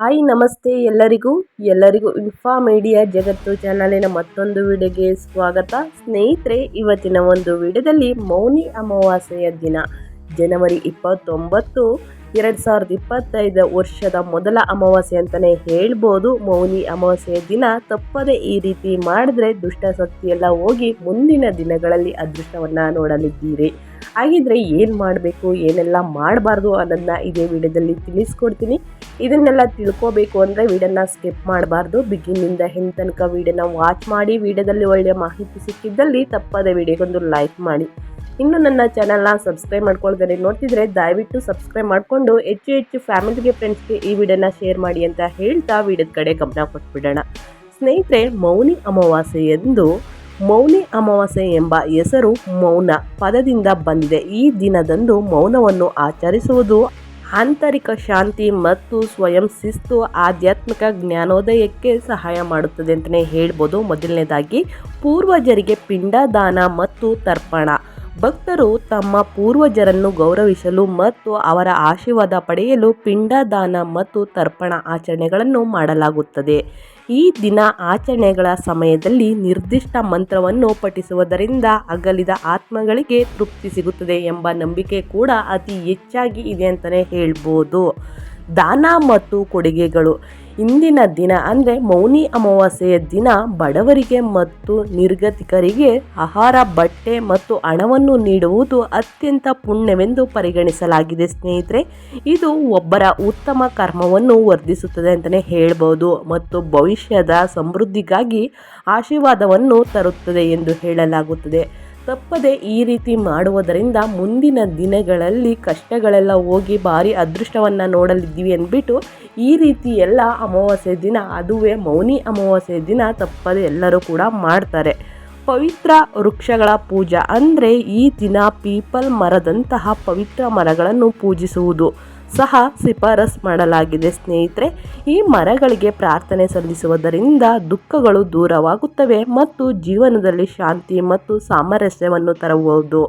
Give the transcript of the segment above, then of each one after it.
Hi, ನಮಸ್ತೆ ಎಲ್ಲರಿಗೂ. ಎಲ್ಲರಿಗೂ ಇನ್ಫಾ ಮೀಡಿಯಾ ಜಗತ್ತು ಚಾನಲಿನ ಮತ್ತೊಂದು ವಿಡಿಯೋಗೆ ಸ್ವಾಗತ. ಸ್ನೇಹಿತರೆ, ಇವತ್ತಿನ ಒಂದು ವಿಡಿಯೋದಲ್ಲಿ ಮೌನಿ ಅಮಾವಾಸ್ಯೆಯ ದಿನ. ಜನವರಿ ಇಪ್ಪತ್ತೊಂಬತ್ತು ಎರಡು ಸಾವಿರದ ಇಪ್ಪತ್ತೈದು ವರ್ಷದ ಮೊದಲ ಅಮಾವಾಸ್ಯೆ ಅಂತಲೇ ಹೇಳ್ಬೋದು. ಮೌನಿ ಅಮಾವಾಸ್ಯೆ ದಿನ ತಪ್ಪದೆ ಈ ರೀತಿ ಮಾಡಿದ್ರೆ ದುಷ್ಟಶಕ್ತಿ ಎಲ್ಲ ಹೋಗಿ ಮುಂದಿನ ದಿನಗಳಲ್ಲಿ ಅದೃಷ್ಟವನ್ನು ನೋಡಲಿದ್ದೀರಿ. ಹಾಗಿದ್ರೆ ಏನು ಮಾಡಬೇಕು, ಏನೆಲ್ಲ ಮಾಡಬಾರ್ದು ಅನ್ನೋದನ್ನ ಇದೇ ವಿಡಿಯೋದಲ್ಲಿ ತಿಳಿಸ್ಕೊಡ್ತೀನಿ. ಇದನ್ನೆಲ್ಲ ತಿಳ್ಕೋಬೇಕು ಅಂದರೆ ವಿಡಿಯೋನ ಸ್ಕಿಪ್ ಮಾಡಬಾರ್ದು. ಬಿಗಿನಿಂದ ಹಿಂದ ತನಕ ವಿಡಿಯೋನ ವಾಚ್ ಮಾಡಿ, ವಿಡಿಯೋದಲ್ಲಿ ಒಳ್ಳೆಯ ಮಾಹಿತಿ ಸಿಕ್ಕಿದ್ದಲ್ಲಿ ತಪ್ಪದೆ ವಿಡಿಯೋಗೊಂದು ಲೈಕ್ ಮಾಡಿ. ಇನ್ನು ನನ್ನ ಚಾನಲ್ನ ಸಬ್ಸ್ಕ್ರೈಬ್ ಮಾಡ್ಕೊಳ್ತಾರೆ ನೋಡ್ತಿದ್ರೆ ದಯವಿಟ್ಟು ಸಬ್ಸ್ಕ್ರೈಬ್ ಮಾಡಿಕೊಂಡು ಹೆಚ್ಚು ಹೆಚ್ಚು ಫ್ಯಾಮಿಲಿಗೆ ಫ್ರೆಂಡ್ಸ್ಗೆ ಈ ವಿಡಿಯೋನ ಶೇರ್ ಮಾಡಿ ಅಂತ ಹೇಳ್ತಾ ವಿಡಿಯೋದ ಕಡೆ ಗಮನ ಕೊಟ್ಬಿಡೋಣ. ಸ್ನೇಹಿತರೆ, ಮೌನಿ ಅಮಾವಾಸ್ಯೆ ಎಂದು ಮೌನಿ ಅಮಾವಾಸ್ಯೆ ಎಂಬ ಹೆಸರು ಮೌನ ಪದದಿಂದ ಬಂದಿದೆ. ಈ ದಿನದಂದು ಮೌನವನ್ನು ಆಚರಿಸುವುದು ಆಂತರಿಕ ಶಾಂತಿ ಮತ್ತು ಸ್ವಯಂ ಶಿಸ್ತು ಆಧ್ಯಾತ್ಮಿಕ ಜ್ಞಾನೋದಯಕ್ಕೆ ಸಹಾಯ ಮಾಡುತ್ತದೆ ಅಂತಲೇ ಹೇಳ್ಬೋದು. ಮೊದಲನೇದಾಗಿ, ಪೂರ್ವಜರಿಗೆ ಪಿಂಡದಾನ ಮತ್ತು ತರ್ಪಣ. ಭಕ್ತರು ತಮ್ಮ ಪೂರ್ವಜರನ್ನು ಗೌರವಿಸಲು ಮತ್ತು ಅವರ ಆಶೀರ್ವಾದ ಪಡೆಯಲು ಪಿಂಡದಾನ ಮತ್ತು ತರ್ಪಣ ಆಚರಣೆಗಳನ್ನು ಮಾಡಲಾಗುತ್ತದೆ. ಈ ದಿನ ಆಚರಣೆಗಳ ಸಮಯದಲ್ಲಿ ನಿರ್ದಿಷ್ಟ ಮಂತ್ರವನ್ನು ಪಠಿಸುವುದರಿಂದ ಅಗಲಿದ ಆತ್ಮಗಳಿಗೆ ತೃಪ್ತಿ ಸಿಗುತ್ತದೆ ಎಂಬ ನಂಬಿಕೆ ಕೂಡ ಅತಿ ಹೆಚ್ಚಾಗಿ ಇದೆ ಅಂತಲೇ ಹೇಳ್ಬೋದು. ದಾನ ಮತ್ತು ಕೊಡುಗೆಗಳು. ಇಂದಿನ ದಿನ ಅಂದರೆ ಮೌನಿ ಅಮಾವಾಸ್ಯೆಯ ದಿನ ಬಡವರಿಗೆ ಮತ್ತು ನಿರ್ಗತಿಕರಿಗೆ ಆಹಾರ, ಬಟ್ಟೆ ಮತ್ತು ಹಣವನ್ನು ನೀಡುವುದು ಅತ್ಯಂತ ಪುಣ್ಯವೆಂದು ಪರಿಗಣಿಸಲಾಗಿದೆ ಸ್ನೇಹಿತರೆ. ಇದು ಒಬ್ಬರ ಉತ್ತಮ ಕರ್ಮವನ್ನು ವರ್ಧಿಸುತ್ತದೆ ಅಂತಲೇ ಹೇಳ್ಬೋದು ಮತ್ತು ಭವಿಷ್ಯದ ಸಮೃದ್ಧಿಗಾಗಿ ಆಶೀರ್ವಾದವನ್ನು ತರುತ್ತದೆ ಎಂದು ಹೇಳಲಾಗುತ್ತದೆ. ತಪ್ಪದೆ ಈ ರೀತಿ ಮಾಡುವುದರಿಂದ ಮುಂದಿನ ದಿನಗಳಲ್ಲಿ ಕಷ್ಟಗಳೆಲ್ಲ ಹೋಗಿ ಭಾರಿ ಅದೃಷ್ಟವನ್ನು ನೋಡಲಿದ್ದೀವಿ ಅಂದ್ಬಿಟ್ಟು ಈ ರೀತಿ ಎಲ್ಲ ಅಮಾವಾಸ್ಯೆ ದಿನ, ಅದುವೇ ಮೌನಿ ಅಮಾವಾಸ್ಯೆ ದಿನ ತಪ್ಪದೆ ಎಲ್ಲರೂ ಕೂಡ ಮಾಡ್ತಾರೆ. ಪವಿತ್ರ ವೃಕ್ಷಗಳ ಪೂಜಾ ಅಂದರೆ ಈ ದಿನ ಪೀಪಲ್ ಮರದಂತಹ ಪವಿತ್ರ ಮರಗಳನ್ನು ಪೂಜಿಸುವುದು. ಸಹ ಶಿಫಾರಸ್ ಮಾಡಲಾಗಿದೆ ಸ್ನೇಹಿತರೆ. ಈ ಮರಗಳಿಗೆ ಪ್ರಾರ್ಥನೆ ಸಲ್ಲಿಸುವುದರಿಂದ ದುಃಖಗಳು ದೂರವಾಗುತ್ತವೆ ಮತ್ತು ಜೀವನದಲ್ಲಿ ಶಾಂತಿ ಮತ್ತು ಸಾಮರಸ್ಯವನ್ನು ತರಬಹುದು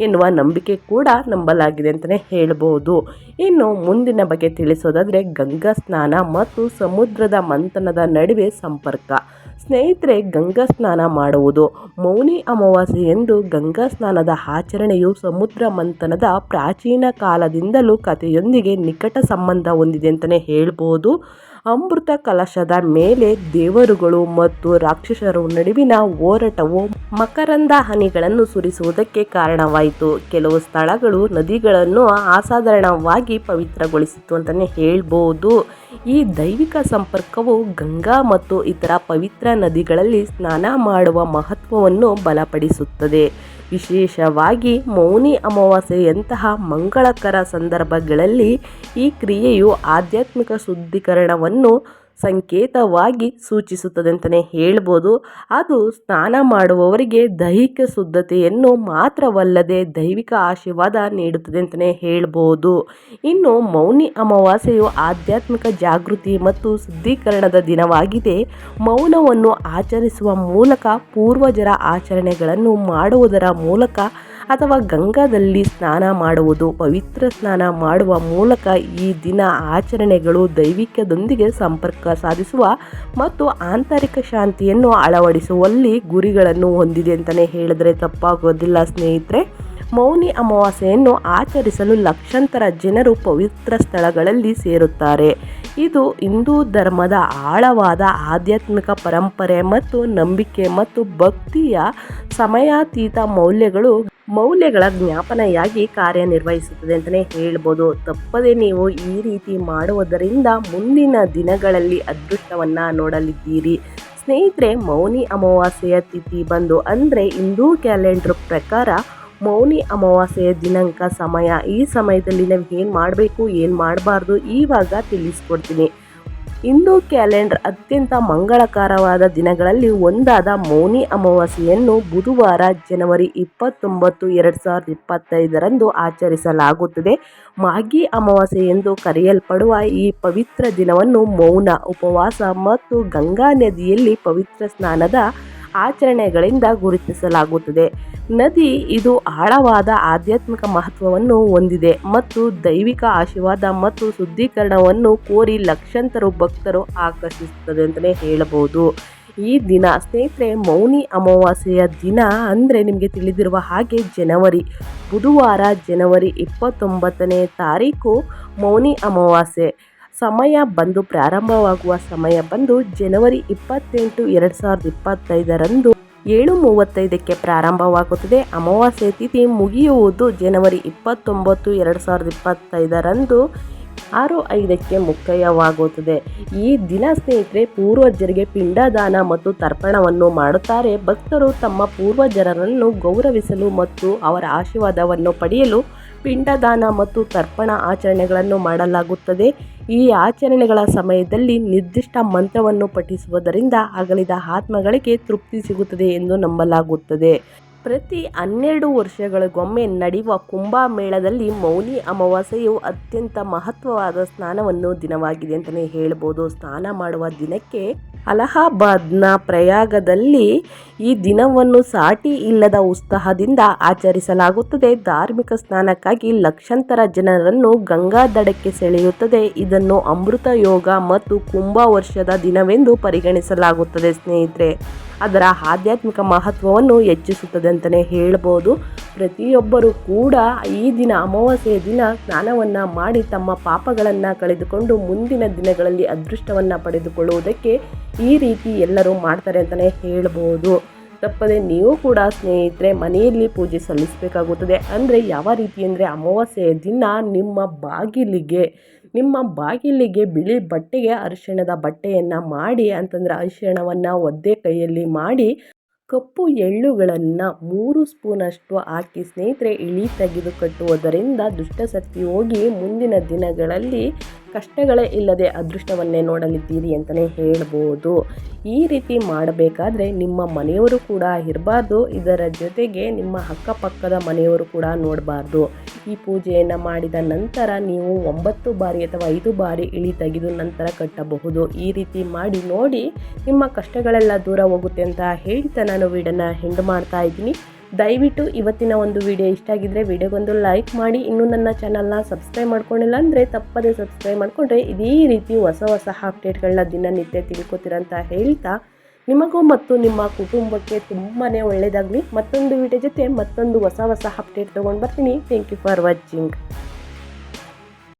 ಎನ್ನುವ ನಂಬಿಕೆ ಕೂಡ ನಂಬಲಾಗಿದೆ ಅಂತಲೇ ಹೇಳಬಹುದು ಇನ್ನು ಮುಂದಿನ ಬಗ್ಗೆ ತಿಳಿಸೋದಾದರೆ ಗಂಗಾ ಸ್ನಾನ ಮತ್ತು ಸಮುದ್ರದ ಮಂಥನದ ನಡುವೆ ಸಂಪರ್ಕ. ಸ್ನೇಹಿತರೆ, ಗಂಗಾ ಸ್ನಾನ ಮಾಡುವುದು ಮೌನಿ ಅಮಾವಾಸ್ಯೆ ಎಂದು ಗಂಗಾ ಸ್ನಾನದ ಆಚರಣೆಯು ಸಮುದ್ರ ಮಂಥನದ ಪ್ರಾಚೀನ ಕಾಲದಿಂದಲೂ ಕಥೆಯೊಂದಿಗೆ ನಿಕಟ ಸಂಬಂಧ ಹೊಂದಿದೆ ಅಂತಲೇ ಹೇಳ್ಬೋದು. ಅಮೃತ ಕಲಶದ ಮೇಲೆ ದೇವರುಗಳು ಮತ್ತು ರಾಕ್ಷಸರು ನಡುವಿನ ಹೋರಾಟವು ಮಕರಂದ ಹನಿಗಳನ್ನು ಸುರಿಸುವುದಕ್ಕೆ ಕಾರಣವಾಯಿತು. ಕೆಲವು ಸ್ಥಳಗಳು ನದಿಗಳನ್ನು ಅಸಾಧಾರಣವಾಗಿ ಪವಿತ್ರಗೊಳಿಸಿತು ಅಂತಲೇ ಹೇಳ್ಬೋದು. ಈ ದೈವಿಕ ಸಂಪರ್ಕವು ಗಂಗಾ ಮತ್ತು ಇತರ ಪವಿತ್ರ ನದಿಗಳಲ್ಲಿ ಸ್ನಾನ ಮಾಡುವ ಮಹತ್ವವನ್ನು ಬಲಪಡಿಸುತ್ತದೆ. ವಿಶೇಷವಾಗಿ ಮೌನಿ ಅಮಾವಾಸ್ಯೆಯಂತಹ ಮಂಗಳಕರ ಸಂದರ್ಭಗಳಲ್ಲಿ ಈ ಕ್ರಿಯೆಯು ಆಧ್ಯಾತ್ಮಿಕ ಶುದ್ಧೀಕರಣವನ್ನು ಸಂಕೇತವಾಗಿ ಸೂಚಿಸುತ್ತದೆ ಅಂತಲೇ ಹೇಳ್ಬೋದು. ಅದು ಸ್ನಾನ ಮಾಡುವವರಿಗೆ ದೈಹಿಕ ಶುದ್ಧತೆಯನ್ನು ಮಾತ್ರವಲ್ಲದೆ ದೈವಿಕ ಆಶೀರ್ವಾದ ನೀಡುತ್ತದೆ ಅಂತಲೇ ಹೇಳ್ಬೋದು. ಇನ್ನು ಮೌನಿ ಅಮಾವಾಸ್ಯೆಯು ಆಧ್ಯಾತ್ಮಿಕ ಜಾಗೃತಿ ಮತ್ತು ಶುದ್ಧೀಕರಣದ ದಿನವಾಗಿದೆ. ಮೌನವನ್ನು ಆಚರಿಸುವ ಮೂಲಕ ಪೂರ್ವಜರ ಆಚರಣೆಗಳನ್ನು ಮಾಡುವುದರ ಮೂಲಕ ಅಥವಾ ಗಂಗಾದಲ್ಲಿ ಸ್ನಾನ ಮಾಡುವುದು, ಪವಿತ್ರ ಸ್ನಾನ ಮಾಡುವ ಮೂಲಕ ಈ ದಿನ ಆಚರಣೆಗಳು ದೈವಿಕದೊಂದಿಗೆ ಸಂಪರ್ಕ ಸಾಧಿಸುವ ಮತ್ತು ಆಂತರಿಕ ಶಾಂತಿಯನ್ನು ಅಳವಡಿಸುವಲ್ಲಿ ಗುರಿಗಳನ್ನು ಹೊಂದಿದೆ ಅಂತಲೇ ಹೇಳಿದ್ರೆ ತಪ್ಪಾಗೋದಿಲ್ಲ ಸ್ನೇಹಿತರೆ. ಮೌನಿ ಅಮಾವಾಸ್ಯೆಯನ್ನು ಆಚರಿಸಲು ಲಕ್ಷಾಂತರ ಜನರು ಪವಿತ್ರ ಸ್ಥಳಗಳಲ್ಲಿ ಸೇರುತ್ತಾರೆ. ಇದು ಹಿಂದೂ ಧರ್ಮದ ಆಳವಾದ ಆಧ್ಯಾತ್ಮಿಕ ಪರಂಪರೆ ಮತ್ತು ನಂಬಿಕೆ ಮತ್ತು ಭಕ್ತಿಯ ಸಮಯಾತೀತ ಮೌಲ್ಯಗಳು ಮೌಲ್ಯಗಳ ಜ್ಞಾಪನೆಯಾಗಿ ಕಾರ್ಯನಿರ್ವಹಿಸುತ್ತದೆ ಅಂತಲೇ ಹೇಳ್ಬೋದು. ತಪ್ಪದೆ ನೀವು ಈ ರೀತಿ ಮಾಡುವುದರಿಂದ ಮುಂದಿನ ದಿನಗಳಲ್ಲಿ ಅದೃಷ್ಟವನ್ನು ನೋಡಲಿದ್ದೀರಿ. ಸ್ನೇಹಿತರೆ, ಮೌನಿ ಅಮಾವಾಸ್ಯೆಯ ತಿಥಿ ಬಂದು ಅಂದರೆ ಹಿಂದೂ ಕ್ಯಾಲೆಂಡರ್ ಪ್ರಕಾರ ಮೌನಿ ಅಮಾವಾಸ್ಯೆಯ ದಿನಾಂಕ ಸಮಯ. ಈ ಸಮಯದಲ್ಲಿ ನಾವು ಏನು ಮಾಡಬೇಕು, ಏನು ಮಾಡಬಾರ್ದು ಈವಾಗ ತಿಳಿಸ್ಕೊಡ್ತೀನಿ. ಹಿಂದೂ ಕ್ಯಾಲೆಂಡರ್ ಅತ್ಯಂತ ಮಂಗಳಕರವಾದ ದಿನಗಳಲ್ಲಿ ಒಂದಾದ ಮೌನಿ ಅಮಾವಾಸ್ಯೆಯನ್ನು ಬುಧವಾರ ಜನವರಿ ಇಪ್ಪತ್ತೊಂಬತ್ತು ಎರಡು ಸಾವಿರದ ಇಪ್ಪತ್ತೈದರಂದು ಆಚರಿಸಲಾಗುತ್ತದೆ. ಮಾಗಿ ಅಮಾವಾಸ್ಯೆ ಎಂದು ಕರೆಯಲ್ಪಡುವ ಈ ಪವಿತ್ರ ದಿನವನ್ನು ಮೌನ, ಉಪವಾಸ ಮತ್ತು ಗಂಗಾ ನದಿಯಲ್ಲಿ ಪವಿತ್ರ ಸ್ನಾನದ ಆಚರಣೆಗಳಿಂದ ಗುರುತಿಸಲಾಗುತ್ತದೆ. ನದಿ ಇದು ಆಳವಾದ ಆಧ್ಯಾತ್ಮಿಕ ಮಹತ್ವವನ್ನು ಹೊಂದಿದೆ ಮತ್ತು ದೈವಿಕ ಆಶೀರ್ವಾದ ಮತ್ತು ಶುದ್ಧೀಕರಣವನ್ನು ಕೋರಿ ಲಕ್ಷಾಂತರ ಭಕ್ತರು ಆಕರ್ಷಿಸುತ್ತದೆ ಅಂತಲೇ ಹೇಳಬಹುದು. ಈ ದಿನ ಸ್ನೇಹಿತರೆ, ಮೌನಿ ಅಮಾವಾಸ್ಯೆಯ ದಿನ ಅಂದರೆ ನಿಮಗೆ ತಿಳಿದಿರುವ ಹಾಗೆ ಜನವರಿ. ಬುಧವಾರ ಜನವರಿ ಇಪ್ಪತ್ತೊಂಬತ್ತನೇ ತಾರೀಕು ಮೌನಿ ಅಮಾವಾಸ್ಯೆ. ಸಮಯ ಬಂದು ಪ್ರಾರಂಭವಾಗುವ ಸಮಯ ಬಂದು ಜನವರಿ ಇಪ್ಪತ್ತೆಂಟು ಎರಡು ಸಾವಿರದ ಇಪ್ಪತ್ತೈದರಂದು ಏಳು ಮೂವತ್ತೈದಕ್ಕೆ ಪ್ರಾರಂಭವಾಗುತ್ತದೆ. ಅಮಾವಾಸ್ಯೆ ತಿಥಿ ಮುಗಿಯುವುದು ಜನವರಿ ಇಪ್ಪತ್ತೊಂಬತ್ತು ಎರಡು ಸಾವಿರದ ಇಪ್ಪತ್ತೈದರಂದು ಆರು ಐದಕ್ಕೆ ಮುಕ್ತಾಯವಾಗುತ್ತದೆ. ಈ ದಿನ ಸ್ನೇಹಿತರೆ, ಪೂರ್ವಜರಿಗೆ ಪಿಂಡದಾನ ಮತ್ತು ತರ್ಪಣವನ್ನು ಮಾಡುತ್ತಾರೆ. ಭಕ್ತರು ತಮ್ಮ ಪೂರ್ವಜರನ್ನು ಗೌರವಿಸಲು ಮತ್ತು ಅವರ ಆಶೀರ್ವಾದವನ್ನು ಪಡೆಯಲು ಪಿಂಡದಾನ ಮತ್ತು ತರ್ಪಣ ಆಚರಣೆಗಳನ್ನು ಮಾಡಲಾಗುತ್ತದೆ. ಈ ಆಚರಣೆಗಳ ಸಮಯದಲ್ಲಿ ನಿರ್ದಿಷ್ಟ ಮಂತ್ರವನ್ನು ಪಠಿಸುವುದರಿಂದ ಅಗಲಿದ ಆತ್ಮಗಳಿಗೆ ತೃಪ್ತಿ ಸಿಗುತ್ತದೆ ಎಂದು ನಂಬಲಾಗುತ್ತದೆ. ಪ್ರತಿ ಹನ್ನೆರಡು ವರ್ಷಗಳಿಗೊಮ್ಮೆ ನಡೆಯುವ ಕುಂಭಮೇಳದಲ್ಲಿ ಮೌನಿ ಅಮಾವಾಸ್ಯೆಯು ಅತ್ಯಂತ ಮಹತ್ವವಾದ ಸ್ನಾನವನ್ನು ದಿನವಾಗಿದೆ ಅಂತಲೇ ಹೇಳ್ಬೋದು. ಸ್ನಾನ ಮಾಡುವ ದಿನಕ್ಕೆ ಅಲಹಾಬಾದ್ನ ಪ್ರಯಾಗದಲ್ಲಿ ಈ ದಿನವನ್ನು ಸಾಟಿ ಇಲ್ಲದ ಉತ್ಸಾಹದಿಂದ ಆಚರಿಸಲಾಗುತ್ತದೆ. ಧಾರ್ಮಿಕ ಸ್ನಾನಕ್ಕಾಗಿ ಲಕ್ಷಾಂತರ ಜನರನ್ನು ಗಂಗಾ ದಡಕ್ಕೆ ಸೆಳೆಯುತ್ತದೆ. ಇದನ್ನು ಅಮೃತ ಯೋಗ ಮತ್ತು ಕುಂಭ ವರ್ಷದ ದಿನವೆಂದು ಪರಿಗಣಿಸಲಾಗುತ್ತದೆ ಸ್ನೇಹಿತರೆ. ಅದರ ಆಧ್ಯಾತ್ಮಿಕ ಮಹತ್ವವನ್ನು ಹೆಚ್ಚಿಸುತ್ತದೆ ಅಂತಲೇ ಹೇಳ್ಬೋದು. ಪ್ರತಿಯೊಬ್ಬರೂ ಕೂಡ ಈ ದಿನ ಅಮಾವಾಸ್ಯೆಯ ದಿನ ಸ್ನಾನವನ್ನು ಮಾಡಿ ತಮ್ಮ ಪಾಪಗಳನ್ನು ಕಳೆದುಕೊಂಡು ಮುಂದಿನ ದಿನಗಳಲ್ಲಿ ಅದೃಷ್ಟವನ್ನು ಪಡೆದುಕೊಳ್ಳುವುದಕ್ಕೆ ಈ ರೀತಿ ಎಲ್ಲರೂ ಮಾಡ್ತಾರೆ ಅಂತಲೇ ಹೇಳ್ಬೋದು. ತಪ್ಪದೆ ನೀವು ಕೂಡ ಸ್ನೇಹಿತರೆ ಮನೆಯಲ್ಲಿ ಪೂಜೆ ಸಲ್ಲಿಸಬೇಕಾಗುತ್ತದೆ. ಅಂದರೆ ಯಾವ ರೀತಿ ಅಂದರೆ ಅಮಾವಾಸ್ಯೆಯ ದಿನ ನಿಮ್ಮ ಬಾಗಿಲಿಗೆ ನಿಮ್ಮ ಬಾಗಿಲಿಗೆ ಬಿಳಿ ಬಟ್ಟೆಗೆ ಅರಿಶಿಣದ ಬಟ್ಟೆಯನ್ನು ಮಾಡಿ, ಅಂತಂದರೆ ಅರಿಶಿಣವನ್ನು ಒದ್ದೆ ಕೈಯಲ್ಲಿ ಮಾಡಿ ಕಪ್ಪು ಎಳ್ಳುಗಳನ್ನು ಮೂರು ಸ್ಪೂನಷ್ಟು ಹಾಕಿ ಸ್ನೇಹಿತರೆ ಇಳಿ ತೆಗೆದು ಕಟ್ಟುವುದರಿಂದ ದುಷ್ಟಶಕ್ತಿ ಹೋಗಿ ಮುಂದಿನ ದಿನಗಳಲ್ಲಿ ಕಷ್ಟಗಳೇ ಇಲ್ಲದೆ ಅದೃಷ್ಟವನ್ನೇ ನೋಡಲಿದ್ದೀರಿ ಅಂತಲೇ ಹೇಳ್ಬೋದು. ಈ ರೀತಿ ಮಾಡಬೇಕಾದ್ರೆ ನಿಮ್ಮ ಮನೆಯವರು ಕೂಡ ಇರಬಾರ್ದು. ಇದರ ಜೊತೆಗೆ ನಿಮ್ಮ ಅಕ್ಕಪಕ್ಕದ ಮನೆಯವರು ಕೂಡ ನೋಡಬಾರ್ದು. ಈ ಪೂಜೆಯನ್ನು ಮಾಡಿದ ನಂತರ ನೀವು ಒಂಬತ್ತು ಬಾರಿ ಅಥವಾ ಐದು ಬಾರಿ ಇಳಿ ತೆಗೆದು ನಂತರ ಕಟ್ಟಬಹುದು. ಈ ರೀತಿ ಮಾಡಿ ನೋಡಿ ನಿಮ್ಮ ಕಷ್ಟಗಳೆಲ್ಲ ದೂರ ಹೋಗುತ್ತೆ ಅಂತ ಹೇಳ್ತಾ ನಾನು ವೀಡನ್ನು ಹೆಂಡು ಮಾಡ್ತಾ ಇದ್ದೀನಿ. ದಯವಿಟ್ಟು ಇವತ್ತಿನ ಒಂದು ವಿಡಿಯೋ ಇಷ್ಟ ಆಗಿದ್ದರೆ ವಿಡಿಯೋಗೊಂದು ಲೈಕ್ ಮಾಡಿ. ಇನ್ನೂ ನನ್ನ ಚಾನಲ್ನ ಸಬ್ಸ್ಕ್ರೈಬ್ ಮಾಡ್ಕೊಂಡಿಲ್ಲ ಅಂದರೆ ತಪ್ಪದೇ ಸಬ್ಸ್ಕ್ರೈಬ್ ಮಾಡಿಕೊಂಡ್ರೆ ಇದೇ ರೀತಿ ಹೊಸ ಹೊಸ ಅಪ್ಡೇಟ್ಗಳನ್ನ ದಿನನಿತ್ಯ ತಿಳ್ಕೊತೀರಂತ ಹೇಳ್ತಾ. ನಿಮಗೂ ಮತ್ತು ನಿಮ್ಮ ಕುಟುಂಬಕ್ಕೆ ತುಂಬಾ ಒಳ್ಳೆಯದಾಗಲಿ ಮತ್ತೊಂದು ವಿಡಿಯೋ ಜೊತೆ ಮತ್ತೊಂದು ಹೊಸ ಹೊಸ ಅಪ್ಡೇಟ್ ತೊಗೊಂಡು ಬರ್ತೀನಿ. Thank you for watching